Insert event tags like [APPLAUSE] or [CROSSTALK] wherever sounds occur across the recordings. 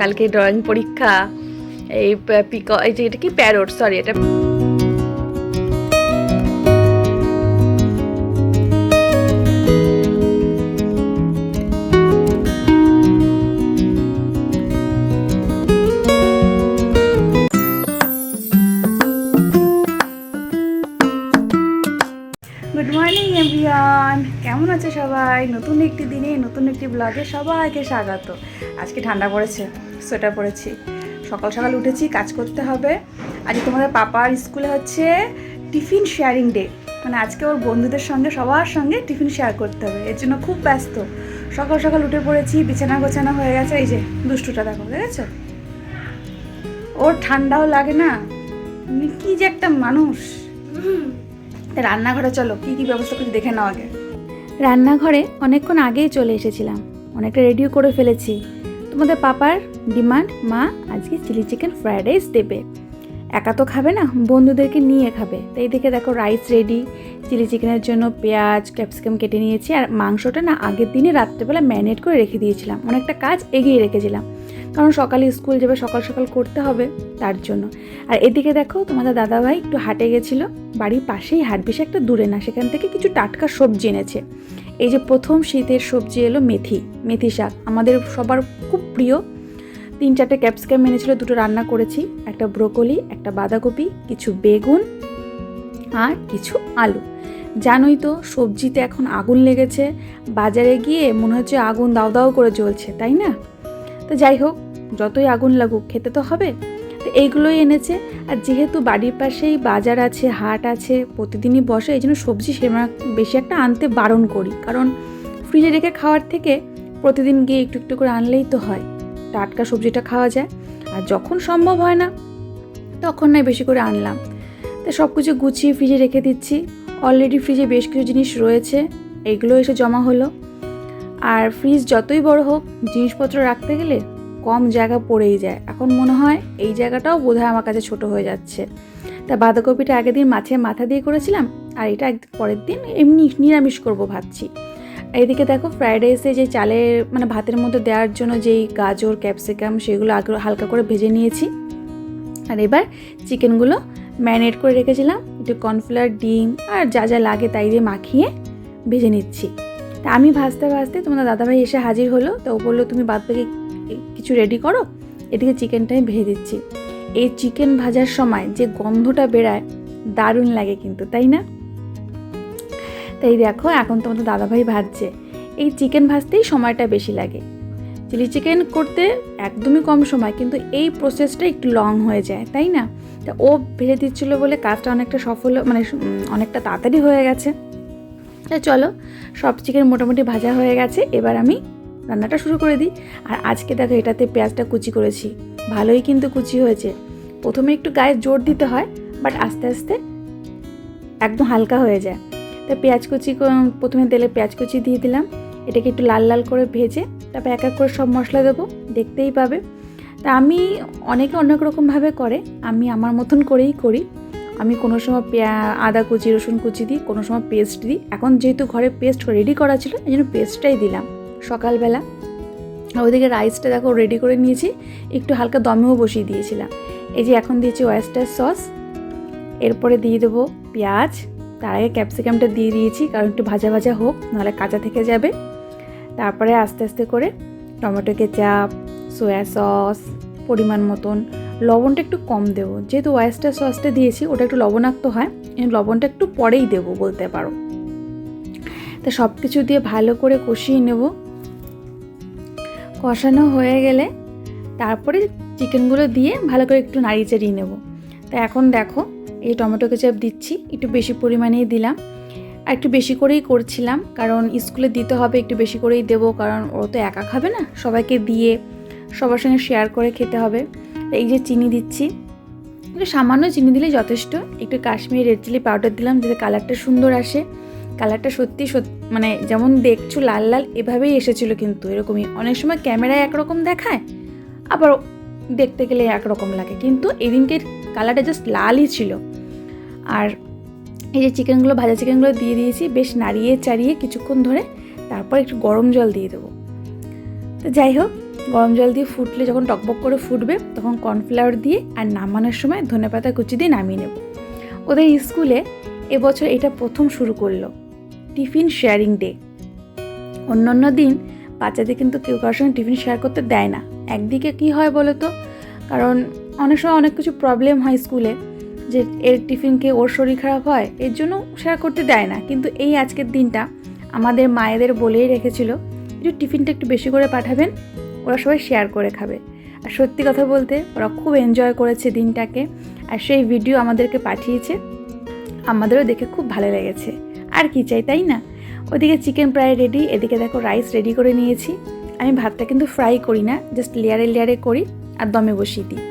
কালকে ড্রয়িং পরীক্ষা, এই পিক, এই যে এটা কি প্যারট সরি এটা কেমন আছে সবাই? নতুন একটি দিনে, নতুন একটি ব্লগে সবাইকে স্বাগত। আজকে ঠান্ডা পড়েছে, সোয়েটার পরেছি। সকাল সকাল উঠেছি, কাজ করতে হবে। আজকে তোমাদের পাপার স্কুলে হচ্ছে টিফিন শেয়ারিং ডে মানে আজকে ওর বন্ধুদের সঙ্গে, সবার সঙ্গে টিফিন শেয়ার করতে হবে। এর জন্য খুব ব্যস্ত। সকাল সকাল উঠে পড়েছি, বিছানা গোছানো হয়ে গেছে, এই যে দুষ্টুটা দেখো, দেখেছ? ওর ঠান্ডাও লাগে না। কি যে একটা মানুষ। রান্নাঘরে চলো, কি কি ব্যবস্থা করছি দেখে নাও আগে। রান্নাঘরে অনেকক্ষণ আগেই চলে এসেছিলাম। অনেকটা রেডিও করে ফেলেছি। তোমাদের পাপার ডিমান্ড মা আজকে চিলি চিকেন ফ্রায়েড রাইস দেবে। একা তো খাবে না, বন্ধুদেরকে নিয়ে খাবে। তাই দেখে দেখো রাইস রেডি চিলি চিকেনের জন্য পেঁয়াজ ক্যাপসিকাম কেটে নিয়েছি। আর মাংসটা না আগের দিনে রাত্রেবেলা ম্যারিনেট করে রেখে দিয়েছিলাম। অনেকটা কাজ এগিয়ে রেখেছিলাম। কারণ সকালে স্কুল যাবে, সকাল সকাল করতে হবে তার জন্য। আর এদিকে দেখো তোমাদের দাদাভাই একটু হাটে গেছিল। বাড়ির পাশেই হাট বেশি একটা দূরে না, সেখান থেকে কিছু টাটকা সবজি এনেছে। এই যে প্রথম শীতের সবজি এলো মেথি মেথি শাক। আমাদের সবার খুব প্রিয়। তিন চারটে ক্যাপসিকাম এনেছিল, দুটো রান্না করেছি। একটা ব্রোকলি একটা বাঁধাকপি, কিছু বেগুন আর কিছু আলু। জানোই তো, সবজিতে এখন আগুন লেগেছে। বাজারে গিয়ে মনে হচ্ছে আগুন দাও দাও করে জ্বলছে, তাই না? তো যাই হোক, যতই আগুন লাগুক, খেতে তো হবে। এইগুলোই এনেছে। আর যেহেতু বাড়ির পাশেই বাজার আছে, হাট আছে, প্রতিদিনই বসে, এই জন্য সবজি সেরকম বেশি একটা আনতে বারণ করি। কারণ ফ্রিজে রেখে খাওয়ার থেকে প্রতিদিন গিয়ে একটু একটু করে আনলেই তো হয়। টাটকা সবজিটা খাওয়া যায়। আর যখন সম্ভব হয় না, তখন নয় বেশি করে আনলাম। তো সব কিছু গুছিয়ে ফ্রিজে রেখে দিচ্ছি। অলরেডি ফ্রিজে বেশ কিছু জিনিস রয়েছে। এগুলো এসে জমা হলো। আর ফ্রিজ যতই বড় হোক, জিনিসপত্র রাখতে গেলে কম জায়গা পড়েই যায়। এখন মনে হয় এই জায়গাটাও বোধহয় আমার কাছে ছোট হয়ে যাচ্ছে। তা বাঁধাকপিটা আগের দিন মাছের মাথা দিয়ে করেছিলাম, আর এটা পরের দিন এমনি নিরামিষ করব ভাবছি। এইদিকে দেখো ফ্রাইড রাইসে যে চালের মানে ভাতের মধ্যে দেওয়ার জন্য যেই গাজর ক্যাপসিকাম সেগুলো আগে হালকা করে ভেজে নিয়েছি। আর এবার চিকেনগুলো ম্যারিনেট করে রেখেছিলাম, একটু কর্নফ্লাওয়ার, ডিম আর যা যা লাগে তাই দিয়ে মাখিয়ে ভেজে নিচ্ছি। তা আমি ভাজতে ভাজতে তোমাদের দাদাভাই এসে হাজির হলো, তো বলল, তুমি বাদ বাকি কিছু রেডি করো? এদিকে চিকেনটা আমি ভেজে দিচ্ছি। এই চিকেন ভাজার সময় যে গন্ধটা বেরায় দারুণ লাগে কিন্তু, তাই না? তাই দেখো, এখন তোমাদের দাদাভাই ভাজছে। এই চিকেন ভাজতেই সময়টা বেশি লাগে। চিলি চিকেন করতে একদমই কম সময়, কিন্তু এই প্রসেসটা একটু লং হয়ে যায়, তাই না? তা ও ভেজে দিচ্ছিল বলে কাজটা অনেকটা সফল মানে অনেকটা তাড়াতাড়ি হয়ে গেছে। তা চলো, সব চিকেন মোটামুটি ভাজা হয়ে গেছে। এবার আমি রান্নাটা শুরু করে দিই। আর আজকে দেখো এটাতে পেঁয়াজটা কুচি করেছি। ভালোই কিন্তু কুচি হয়েছে। প্রথমে একটু গায়ে জোর দিতে হয় বাট আস্তে আস্তে একদম হালকা হয়ে যায়। তা পেঁয়াজ কুচি প্রথমে তেলে পেঁয়াজ কুচি দিয়ে দিলাম। এটাকে একটু লাল লাল করে ভেজে তারপর এক এক করে সব মশলা দেবো। দেখতেই পাবে। তা আমি অনেকে অনেক রকমভাবে করে, আমি আমার মতন করেই করি। আমি কোনো সময় আদা কুচি, রসুন কুচি দিই, কোনো সময় পেস্ট দিই। এখন যেহেতু ঘরে পেস্ট রেডি করা ছিল, এই জন্য পেস্টটাই দিলাম। সকালবেলা। ওইদিকে রাইসটা দেখো রেডি করে নিয়েছি। একটু হালকা দমেও বসিয়ে দিয়েছিলাম। এই যে এখন দিয়েছি ওয়েস্টার সস এরপরে দিয়ে দেবো পেঁয়াজ। তার আগে ক্যাপসিকামটা দিয়ে দিয়েছি, কারণ একটু ভাজা ভাজা হোক, নাহলে কাঁচা থেকে যাবে। তারপরে আস্তে আস্তে করে টমেটো কেচাপ সোয়া সস পরিমাণ মতন। লবণটা একটু কম দেবো। যেহেতু ওয়েস্টার সসটা দিয়েছি, ওটা একটু লবণাক্ত হয়। লবণটা একটু পরেই দেবো বলতে পারো। তা সব কিছু দিয়ে ভালো করে কষিয়ে নেব। কষানো হয়ে গেলে তারপরে চিকেনগুলো দিয়ে ভালো করে একটু নাড়িয়ে চাড়িয়ে নেব। তা এখন দেখো, এই টমেটো কেচাপ দিচ্ছি, একটু বেশি পরিমাণেই দিলাম। আর একটু বেশি করেই করছিলাম, কারণ স্কুলে দিতে হবে, একটু বেশি করেই দেবো, কারণ ও তো একা খাবে না, সবাইকে দিয়ে সবার সঙ্গে শেয়ার করে খেতে হবে। এই যে চিনি দিচ্ছি সামান্য চিনি দিলে যথেষ্ট, একটু কাশ্মীরি রেড চিলি পাউডার দিলাম, যাতে কালারটা সুন্দর আসে। কালারটা সত্যি মানে যেমন দেখছ লাল লাল, এভাবেই এসেছিল কিন্তু। এরকমই অনেক সময় ক্যামেরায় একরকম দেখায়, আবার দেখতে গেলে একরকম লাগে। কিন্তু এদিনকের কালারটা জাস্ট লালই ছিল। আর এই যে চিকেনগুলো, ভাজা চিকেনগুলো দিয়ে দিয়েছি, বেশ নাড়িয়ে চাড়িয়ে কিছুক্ষণ ধরে তারপর একটু গরম জল দিয়ে দেবো। তো যাই হোক, গরম জল দিয়ে ফুটলে যখন টকবক করে ফুটবে, তখন কর্নফ্লাওয়ার দিয়ে আর নামানোর সময় ধনেপাতা কুচি দিয়ে নামিয়ে নেব। ওদের স্কুলে এবছর এটা প্রথম শুরু করল। Tiffin sharing day. অন্য অন্য দিন বাচ্চাদের কিন্তু কেউ কারোর সঙ্গে টিফিন শেয়ার করতে দেয় না। একদিকে কি হয় বলো তো কারণ অনেক সময় অনেক কিছু প্রবলেম হয় স্কুলে যে এর টিফিনকে ওর শরীর খারাপ হয়, এর জন্য শেয়ার করতে দেয় না। কিন্তু এই আজকের দিনটা আমাদের মায়েদের বলেই রেখেছিল একটু টিফিনটা একটু বেশি করে পাঠাবেন, ওরা সবাই শেয়ার করে খাবে। আর সত্যি কথা বলতে ওরা খুব এনজয় করেছে দিনটাকে। আর সেই ভিডিও আমাদেরকে পাঠিয়েছে, আমাদেরও দেখে খুব ভালো লেগেছে। আর কি চাই, তাই না? ওদিকে চিকেন প্রায় রেডি এদিকে দেখো রাইস রেডি করে নিয়েছি। আমি ভাতটা কিন্তু ফ্রাই করি না জাস্ট লেয়ারে লেয়ারে করি আর দমে বসিয়ে দিই।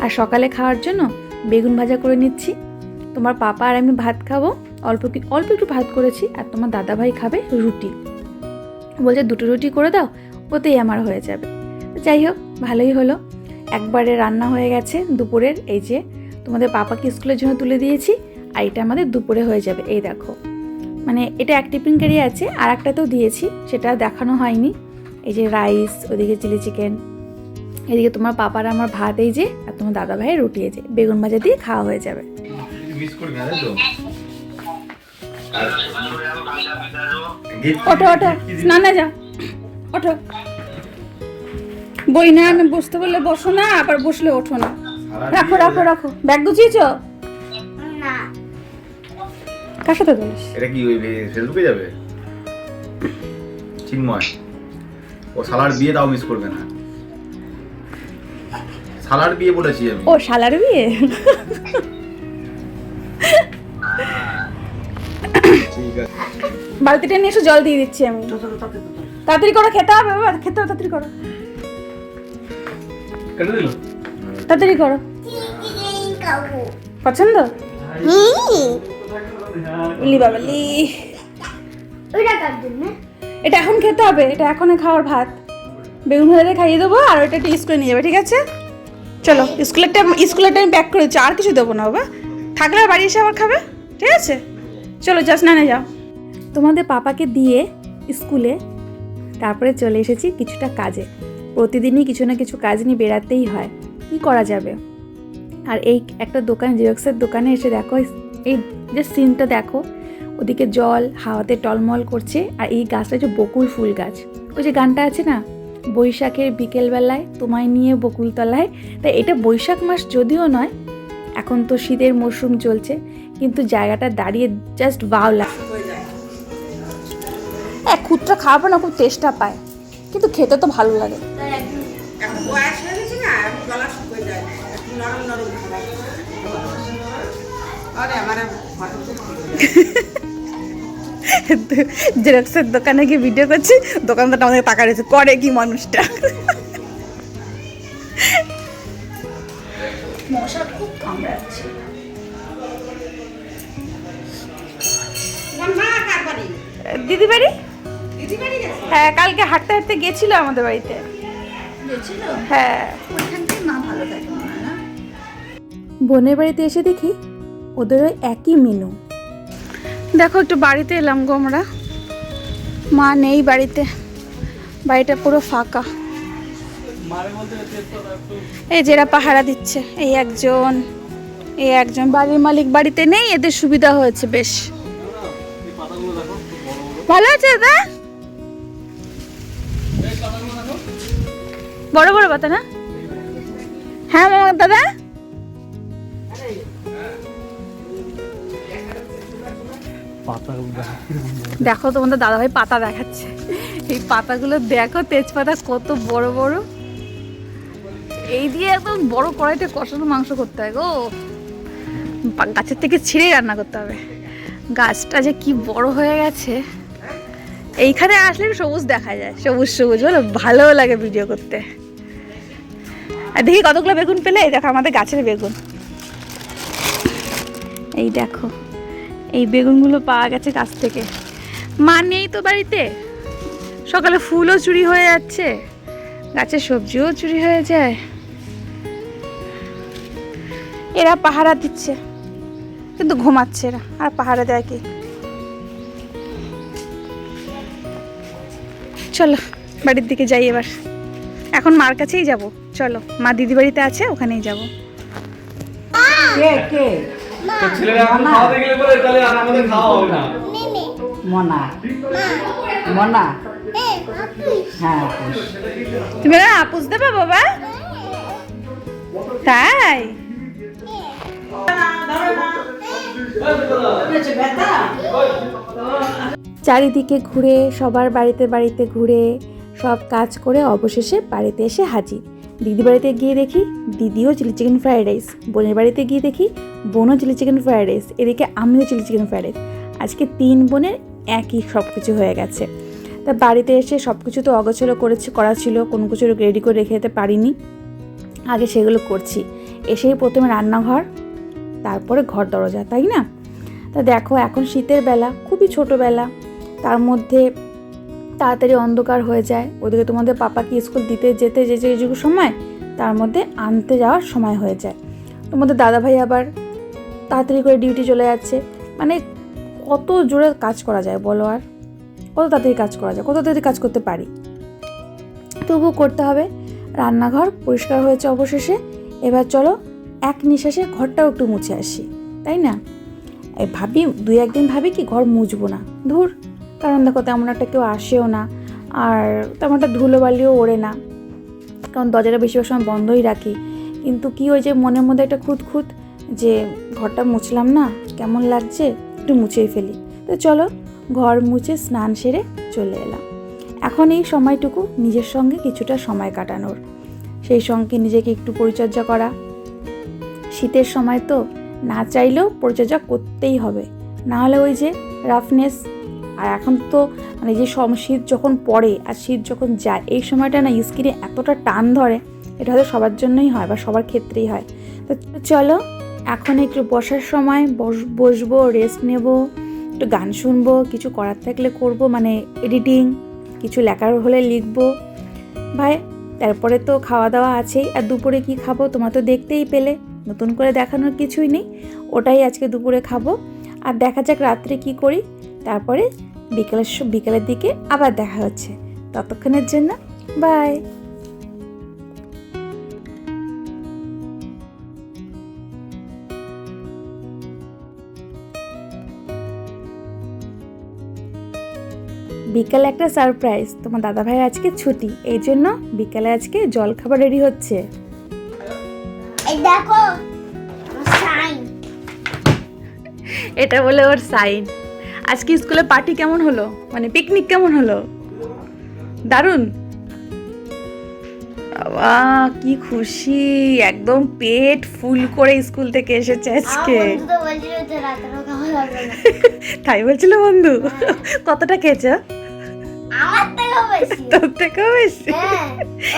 আর সকালে খাওয়ার জন্য বেগুন ভাজা করে নিচ্ছি। তোমার পাপা আর আমি ভাত খাব, অল্প অল্প একটু ভাত করেছি আর তোমার দাদা ভাই খাবে রুটি। বলছে, দুটো রুটি করে দাও, ওতেই আমার হয়ে যাবে। যাই হোক, ভালোই হলো। একবারে রান্না হয়ে গেছে দুপুরের, এই যে তোমাদের পাপাকে স্কুলের জন্য তুলে দিয়েছি, আর এটা আমাদের দুপুরে হয়ে যাবে, এই দেখো। মানে এটা এক টিফিন ক্যারি আছে আর একটাতেও দিয়েছি সেটা দেখানো হয়নি। এই যে রাইস ওদিকে চিলি চিকেন এদিকে তোমার পাপার আমার ভাত এই যে আর তোমার দাদা ভাইয়ের রুটি এই যে বেগুন ভাজা দিয়ে খাওয়া হয়ে যাবে। না তো। ওঠো ওঠো? স্নানে যাও। ওঠো। বই না আমি বসতে বললে বসো না আবার বসলে ওঠো না। রাখো রাখো রাখো। ব্যাগ গুছিয়েছ? কার সাথে বলিস এটা কি ওই ফেসবুকে যাবে? চিন্ময়। ও শালার বিয়ে তাও মিস করবে না। শালার বিয়ে বলেছি আমি। ও শালার বিয়ে? বালতিটা নিয়ে এসে জল দিয়ে দিচ্ছি আমি। তাড়াতাড়ি করো। খেতে হবে বাবা খেতে হবে তাড়াতাড়ি করো। তাড়াতাড়ি করো। পছন্দ? উলি বাবালি। এটা এখন খেতে হবে এটা এখন খাওয়ার ভাত। বেগুন ভাজা খাইয়ে দেবো আর ওইটা একটু স্কুলে নিয়ে যাবে ঠিক আছে? চলো স্কুলের টাইম স্কুলের টাইম প্যাক করে দিচ্ছি আর কিছু দেবো না বাবা। থাকলে বাড়ি এসে আবার খাবে ঠিক আছে? চলো জাস্ট না যাও। তোমাদের পাপাকে দিয়ে স্কুলে তারপরে চলে এসেছি কিছুটা কাজে। প্রতিদিনই কিছু না কিছু কাজ নিয়ে বেরাতেই হয়। কি করা যাবে? আর এই একটা দোকান জেরক্সের দোকানে এসে দেখো এই যে সিনটা দেখো ওদিকে জল হাওয়াতে টলমল করছে আর এই গাছটা হচ্ছে বকুল ফুল গাছ। ওই যে গানটা আছে না? বৈশাখের বিকেলবেলায় তোমায় নিয়ে বকুলতলায়। তাই এটা বৈশাখ মাস যদিও নয় এখন তো শীতের মরশুম চলছে কিন্তু জায়গাটা দাঁড়িয়ে জাস্ট বাউ লাগে হ্যাঁ খুদটা খাওয়াবো না খুব টেস্টটা পায় কিন্তু খেতে তো ভালো লাগে। [LAUGHS] জেরক্সের দোকানে গিয়ে ভিডিও করছি দোকানদারটা আমাদের টাকা রয়েছে করে কি মানুষটা? মশা খুব কামড়াচ্ছে। দিদি বাড়ি দিদি বাড়ি গেছে? হ্যাঁ কালকে হাঁটতে হাঁটতে গেছিল আমাদের বাড়িতে। হ্যাঁ। ওইখানটাই মা ভালো থাকে না? বোনের বাড়িতে এসে দেখি ওদের ওই একই মেনু দেখো, একটু বাড়িতে এলাম গো আমরা। মা নেই বাড়িতে। বাড়িটা পুরো ফাঁকা। এই যেরা পাহারা দিচ্ছে। এই একজন এই একজন। বাড়ির মালিক বাড়িতে নেই, এদের সুবিধা হয়েছে বেশ। ভালো আছে দাদা? বড় বড় পাতা না? হ্যাঁ মামা, দাদা? দেখো তোমাদের দাদাভাই পাতা দেখাচ্ছে। এই পাতাগুলো দেখো, তেজপাতা কত বড় বড়। এই দিয়ে একদম বড় কড়াইতে কষানো মাংস করতে হয় গো। গাছের থেকে ছিঁড়েই রান্না করতে হবে। গাছটা যে কি বড় হয়ে গেছে। এইখানে আসলে সবুজ দেখা যায়, সবুজ সবুজ বলো ভালোও লাগে ভিডিও করতে। আর দেখি কতগুলো বেগুন পেলে? এই দেখো আমাদের গাছের বেগুন। এই দেখো। এই বেগুনগুলো পাওয়া গেছে গাছ থেকে। মা নেই তো বাড়িতে? সকালে ফুলও চুরি হয়ে যাচ্ছে গাছের সবজিও চুরি হয়ে যায়। এরা পাহারা দিচ্ছে, কিন্তু ঘুমাচ্ছে এরা, আর পাহারা দেয় কি? চলো, বাড়ির দিকে যাই এবার। এখন মার কাছেই যাব। চলো, মা দিদি বাড়িতে আছে, ওখানেই যাব। কে কে? তো ছেলেরা এখন খাওয়াতে গেলে পরে তাহলে আর আমাদের খাওয়া হবে না। মনা। মনা। হ্যাঁ তুমি না আপুস দেবে বাবা? তাই? চারিদিকে ঘুরে সবার বাড়িতে বাড়িতে ঘুরে সব কাজ করে অবশেষে বাড়িতে এসে হাজির। দিদি বাড়িতে গিয়ে দেখি দিদিও চিলি চিকেন ফ্রায়েড রাইস, বোনের বাড়িতে গিয়ে দেখি বোনও চিলি চিকেন ফ্রায়েড রাইস, এদিকে আমিও চিলি চিকেন ফ্রায়েড রাইস। আজকে তিন বোনের একই সব কিছু হয়ে গেছে। তা বাড়িতে এসে সব কিছু তো অগোছলো করেছি, করা ছিল, কোনো কিছু রেডি করে রেখে যেতে পারিনি। আগে সেগুলো করছি। এসেই প্রথমে রান্নাঘর, তারপরে ঘর দরজা, তাই না? তা দেখো, এখন শীতের বেলা, খুবই ছোটোবেলা, তার মধ্যে তাড়াতাড়ি অন্ধকার হয়ে যায়। ওদিকে তোমাদের পাপাকে স্কুল দিতে যেতে যে যেটুকু সময়, তার মধ্যে আনতে যাওয়ার সময় হয়ে যায়। তোমাদের দাদাভাই আবার তাড়াতাড়ি করে ডিউটি চলে যাচ্ছে। মানে কত জোরে কাজ করা যায় বলো আর? কত তাড়াতাড়ি কাজ করা যায়? কত তাড়াতাড়ি কাজ করতে পারি? তবুও করতে হবে। রান্নাঘর পরিষ্কার হয়েছে অবশেষে। এবার চলো এক নিঃশ্বাসে ঘরটাও একটু মুছে আসি, তাই না? ভাবি, দুই একদিন ভাবি কি ঘর মুছবো না? ধুর কারণ দেখো তেমন একটা কেউ আসেও না, আর তেমন একটা ধুলো বালিও ওড়ে না। কারণ দরজাটা বেশিরভাগ সময় বন্ধই রাখি। কিন্তু কি ওই যে মনের মধ্যে একটা খুঁত খুঁত যে ঘরটা মুছলাম না, কেমন লাগছে? একটু মুছেই ফেলি। তো চলো ঘর মুছে স্নান সেরে চলে এলাম। এখন এই সময়টুকু নিজের সঙ্গে কিছুটা সময় কাটানোর। সেই সঙ্গে নিজেকে একটু পরিচর্যা করা। শীতের সময় তো না চাইলেও পরিচর্যা করতেই হবে। না হলে ওই যে রাফনেস আর এখন তো মানে যে সম, শীত যখন পড়ে আর শীত যখন যায়, এই সময়টা না স্কিনে এতটা টান ধরে, এটা হয়তো সবার জন্যই হয় বা সবার ক্ষেত্রেই হয়। তো চলো, এখন একটু বসার সময় বস, বসবো রেস্ট নেব, একটু গান শুনব, কিছু করার থাকলে করব মানে এডিটিং কিছু লেখার হলে লিখব। ভাই, তারপরে তো খাওয়া দাওয়া আছেই, আর দুপুরে কি খাব তোমার তো দেখতেই পেলে, নতুন করে দেখানোর কিছুই নেই, ওটাই আজকে দুপুরে খাব। আর দেখা যাক রাত্রে কি করি, তারপরে বিকেলের বিকেলের দিকে আবার দেখা হচ্ছে। ততক্ষণের জন্য বাই। বিকালে একটা সারপ্রাইজ তোমার দাদা ভাইয়ের আজকে ছুটি এই জন্য বিকালে আজকে জল খাবার রেডি হচ্ছে দেখো এটা বলে ওর সাইন আজকে স্কুলে পার্টি কেমন হলো? মানে পিকনিক কেমন হলো? দারুণ। বাবা কি খুশি। একদম পেট ফুল করে স্কুল থেকে এসেছে আজকে। [LAUGHS] তাই বলছিল বন্ধু। কতটা খেয়েছো? তোর থেকেও বেশি? হ্যাঁ।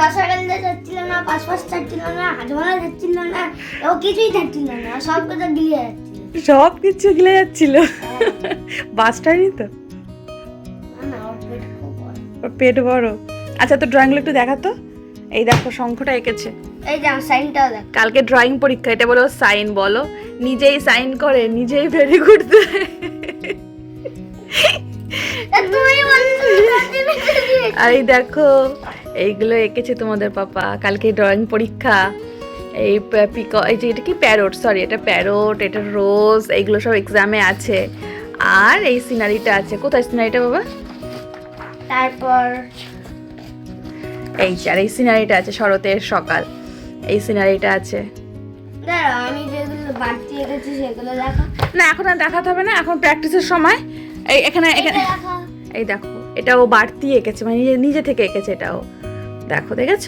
রসগোল্লা যাচ্ছিল না পাঁচ পাঁচ না হাজমালা যাচ্ছিল না ও কিছুই থাকছিল না সব কথা গিলিয়ে যাচ্ছিল সব কিছু গিলে যাচ্ছিল। বাসটাই তো। পেট বড়। আচ্ছা তো ড্রয়িংগুলো একটু দেখাতো এই দেখো শঙ্খটা এঁকেছে। এই যে সাইনটাও দেখ কালকে ড্রয়িং পরীক্ষা এটা বলো সাইন বলো। নিজেই সাইন করে নিজেই ভেরি গুড তা। আর এই দেখো এইগুলো এঁকেছে তোমাদের পাপা। কালকে ড্রয়িং পরীক্ষা। এই পিক এই যে এটা কি প্যারোট সরি এটা প্যারোট এটা রোজ এইগুলো সব এক্সামে আছে। আর এই সিনারিটা আছে। কোথায় সিনারিটা বাবা? তারপর এই যে আর এই সিনারিটা আছে শরতের সকাল। এই সিনারিটা আছে। না এখন আর দেখাতে হবে না। এখন প্র্যাকটিসের সময়। এই এখানে এখানে এই দেখো এটা ও বাড়তি এঁকেছে মানে নিজে থেকে এঁকেছে এটাও। দেখো দেখেছ?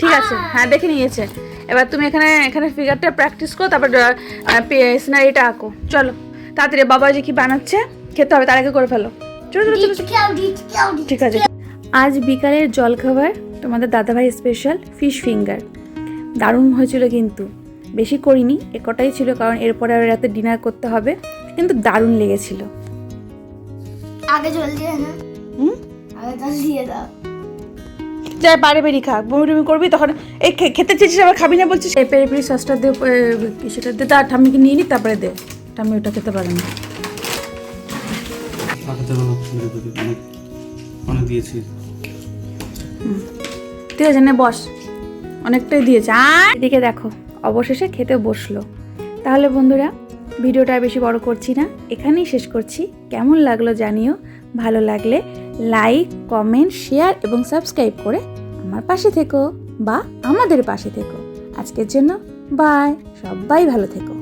ঠিক আছে। হ্যাঁ দেখে নিয়েছে। এবার তুমি এখানে এখানে ফিগারটা প্র্যাকটিস করো তারপর সিনারিটা আঁকো। চলো তাড়াতাড়ি বাবা যে কি বানাচ্ছে খেতে হবে তার আগে করে ফেলো। চলো চলো ঠিক আছে। আজ বিকালের জলখাবার তোমাদের দাদাভাই স্পেশাল ফিশ ফিঙ্গার দারুণ হয়েছিল কিন্তু। বেশি করিনি একটাই ছিল কারণ এরপরে আর রাতে ডিনার করতে হবে কিন্তু দারুণ লেগেছিল। আগে জল দিয়ে না। হুম? আগে জল দিয়ে দাও। যাই বারে বেরি খা বমি টমি করবি তখন এই খে- খেতে চেয়েছিস আবার খাবি না বলছিস? এই পেরি পেরি সসটা দে সেটা দে তার ঠাম্মিকে নিয়ে নি তারপরে দে। ঠাম্মি ওটা খেতে পারে না। অনেক দিয়েছি। ঠিক আছে নে বস। অনেকটাই দিয়েছে। আর এদিকে দেখো অবশেষে খেতে বসল। তাহলে বন্ধুরা ভিডিওটা আর বেশি বড় করছি না। এখানেই শেষ করছি। কেমন লাগল জানিও ভালো লাগলে লাইক, কমেন্ট, শেয়ার এবং সাবস্ক্রাইব করে আমার পাশে থেকো বা আমাদের পাশে থেকো। আজকের জন্য বাই সবাই ভালো থেকো।